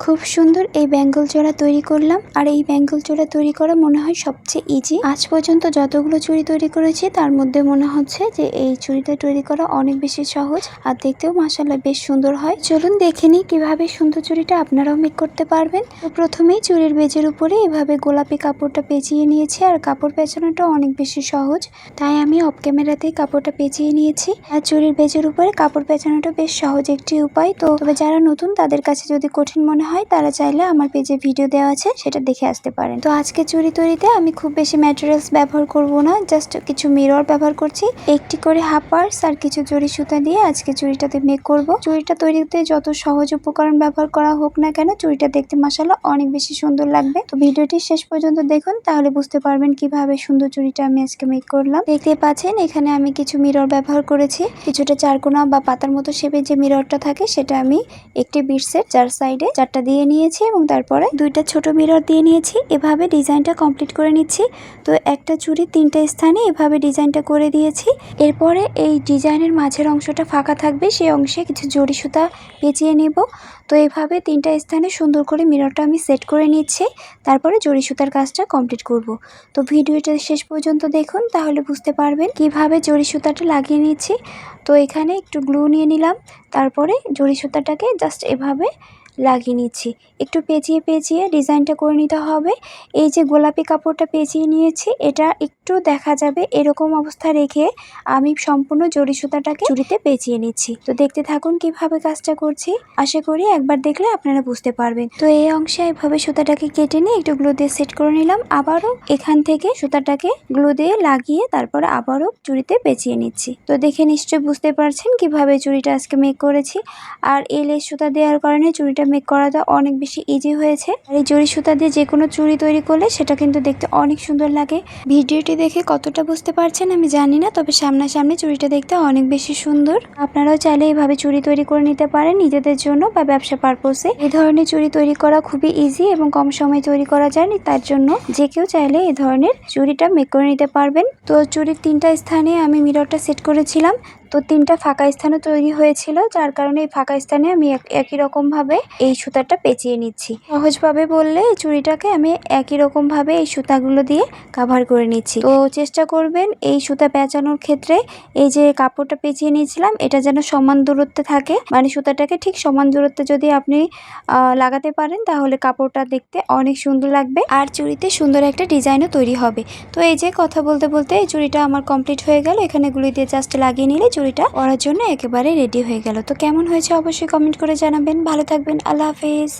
খুব সুন্দর এই ব্যাঙ্গল জোড়া তৈরি করলাম। আর এই ব্যাঙ্গল জোড়া তৈরি করা মনে হয় সবচেয়ে ইজি আজ পর্যন্ত যতগুলো চুড়ি তৈরি করেছি, তার মধ্যে মনে হচ্ছে যে এই চুড়িটা তৈরি করা অনেক বেশি সহজ আর দেখতেও মাসাল্লাহ বেশ সুন্দর হয়। চলুন দেখে নিই কীভাবে সুন্দর চুড়িটা আপনারাও মেক করতে পারবেন। প্রথমেই চুড়ির বেজের উপরে এভাবে গোলাপি কাপড়টা পেঁচিয়ে নিয়েছি আর কাপড় পেঁচানোটা অনেক বেশি সহজ। তাই আমি অফ ক্যামেরাতেই কাপড়টা পেঁচিয়ে নিয়েছি। আর চুড়ির বেজের উপরে কাপড় পেঁচানোটা বেশ সহজ একটি উপায়। তো তবে যারা নতুন তাদের কাছে যদি কঠিন মনে হয়, তারা চাইলে আমার পেজে ভিডিও দেওয়া আছে, সেটা দেখে আসতে পারেন। তো আজকে চুড়ি তৈরিতে আমি খুব বেশি ম্যাটেরিয়ালস ব্যবহার করব না জাস্ট কিছু মিরর ব্যবহার করছি। একটি করে হাফ পার্স আর কিছু জড়ি সুতা দিয়ে আজকে চুড়িটাতে মেক করব। চুড়িটা তৈরিতে যত সহজ উপকরণ ব্যবহার করা হোক না কেন চুড়িটা দেখতে মাসাল্লাহ অনেক বেশি সুন্দর লাগবে। তো ভিডিওটি শেষ পর্যন্ত দেখুন, তাহলে বুঝতে পারবেন কীভাবে সুন্দর চুড়িটা আমি আজকে মেক করলাম। দেখতে পাচ্ছেন, এখানে আমি কিছু মিরর ব্যবহার করেছি। কিছুটা চারকোনা বা পাতার মতো শেপে যে মিররটা থাকে, সেটা আমি একটি বিটসের চার সাইডে চারটা দিয়ে নিয়েছি এবং তারপরে দুইটা ছোট মিরর দিয়ে নিয়েছি। এভাবে ডিজাইনটা কমপ্লিট করে নিচ্ছি। তো একটা চুড়ি তিনটা স্থানে এভাবে ডিজাইনটা করে দিয়েছি। এরপরে এই ডিজাইনের মাঝের অংশটা ফাঁকা থাকবে সেই অংশে কিছু জড়ি সুতা পেঁচিয়ে নেব। তো এভাবে তিনটা স্থানে সুন্দর করে মিররটা আমি সেট করে নিচ্ছি। তারপরে জড়ি সুতার কাজটা কমপ্লিট করব। তো ভিডিওটা শেষ পর্যন্ত দেখুন, তাহলে বুঝতে পারবেন কীভাবে জড়ি সুতাটা লাগিয়ে নিচ্ছি। তো এখানে একটু গ্লু নিয়ে নিলাম। তারপরে জড়ি সুতাটাকে জাস্ট এভাবে লাগিয়ে নিচ্ছি। একটু পেঁচিয়ে পেঁচিয়ে ডিজাইনটা করে নিতে হবে। এই যে গোলাপি কাপড়টা পেঁচিয়ে নিয়েছি, এটা একটু দেখা যাবে এরকম অবস্থা রেখে আমি সম্পূর্ণ জড়ি সুতাটাকে চুড়িতে পেঁচিয়ে নিচ্ছি। তো দেখতে থাকুন কীভাবে কাজটা করছি। আশা করি একবার দেখলে আপনারা বুঝতে পারবেন। তো এই অংশে এভাবে সুতাটাকে কেটে নিয়ে একটু গ্লু দিয়ে সেট করে নিলাম। আবারও এখান থেকে সুতাটাকে গ্লু দিয়ে লাগিয়ে তারপরে আবারও চুড়িতে পেঁচিয়ে নিচ্ছি। তো দেখে নিশ্চয়ই বুঝতে পারছেন কীভাবে চুড়িটা আজকে মেক করেছি। আর এই সুতা দেওয়ার কারণে চুড়িটা মেক করাটা অনেক বেশি ইজি হয়েছে। আর এই জড়ি সুতা দিয়ে যে কোনো চুড়ি তৈরি করলে সেটা কিন্তু দেখতে অনেক সুন্দর লাগে। ভিডিওটি দেখে কতটা বুঝতে পারছেন আমি জানি না, তবে সামনাসামনি চুড়িটা দেখতে অনেক বেশি সুন্দর। আপনারাও চাইলে এইভাবে চুড়ি তৈরি করে নিতে পারেন নিজেদের জন্য বা ব্যবসা পারপোসে এই ধরনের চুড়ি তৈরি করা খুবই ইজি এবং কম সময়ে তৈরি করা যায় তার জন্য যে কেউ চাইলে এই ধরনের চুড়িটা মেক করে নিতে পারবেন। তো চুড়ির তিনটা স্থানে আমি মিররটা সেট করেছিলাম। তো তিনটা ফাঁকা স্থানও তৈরি হয়েছিল, যার কারণে এই ফাঁকা স্থানে আমি এক- একই রকম ভাবে এই সুতাটা পেঁচিয়ে নিচ্ছি। সহজভাবে বললে এই চুড়িটাকে আমি একই রকম ভাবে এই সুতাগুলো দিয়ে কাভার করে নিচ্ছি। তো চেষ্টা করবেন এই সুতা পেঁচানোর ক্ষেত্রে এই যে কাপড়টা পেঁচিয়ে নিয়েছিলাম, এটা যেন সমান দূরত্বে থাকে। মানে সুতাটাকে ঠিক সমান দূরত্বে যদি আপনি লাগাতে পারেন, তাহলে কাপড়টা দেখতে অনেক সুন্দর লাগবে আর চুড়িতে সুন্দর একটা ডিজাইনও তৈরি হবে। তো এই যে কথা বলতে বলতে এই চুড়িটা আমার কমপ্লিট হয়ে গেল। এখানে গুলি দিয়ে জাস্ট লাগিয়ে নিলে চুড়িটা পরার জন্য একেবারে রেডি হয়ে গেল। তো কেমন হয়েছে অবশ্যই কমেন্ট করে জানাবেন। ভালো থাকবেন। আল্লাহ হাফেজ।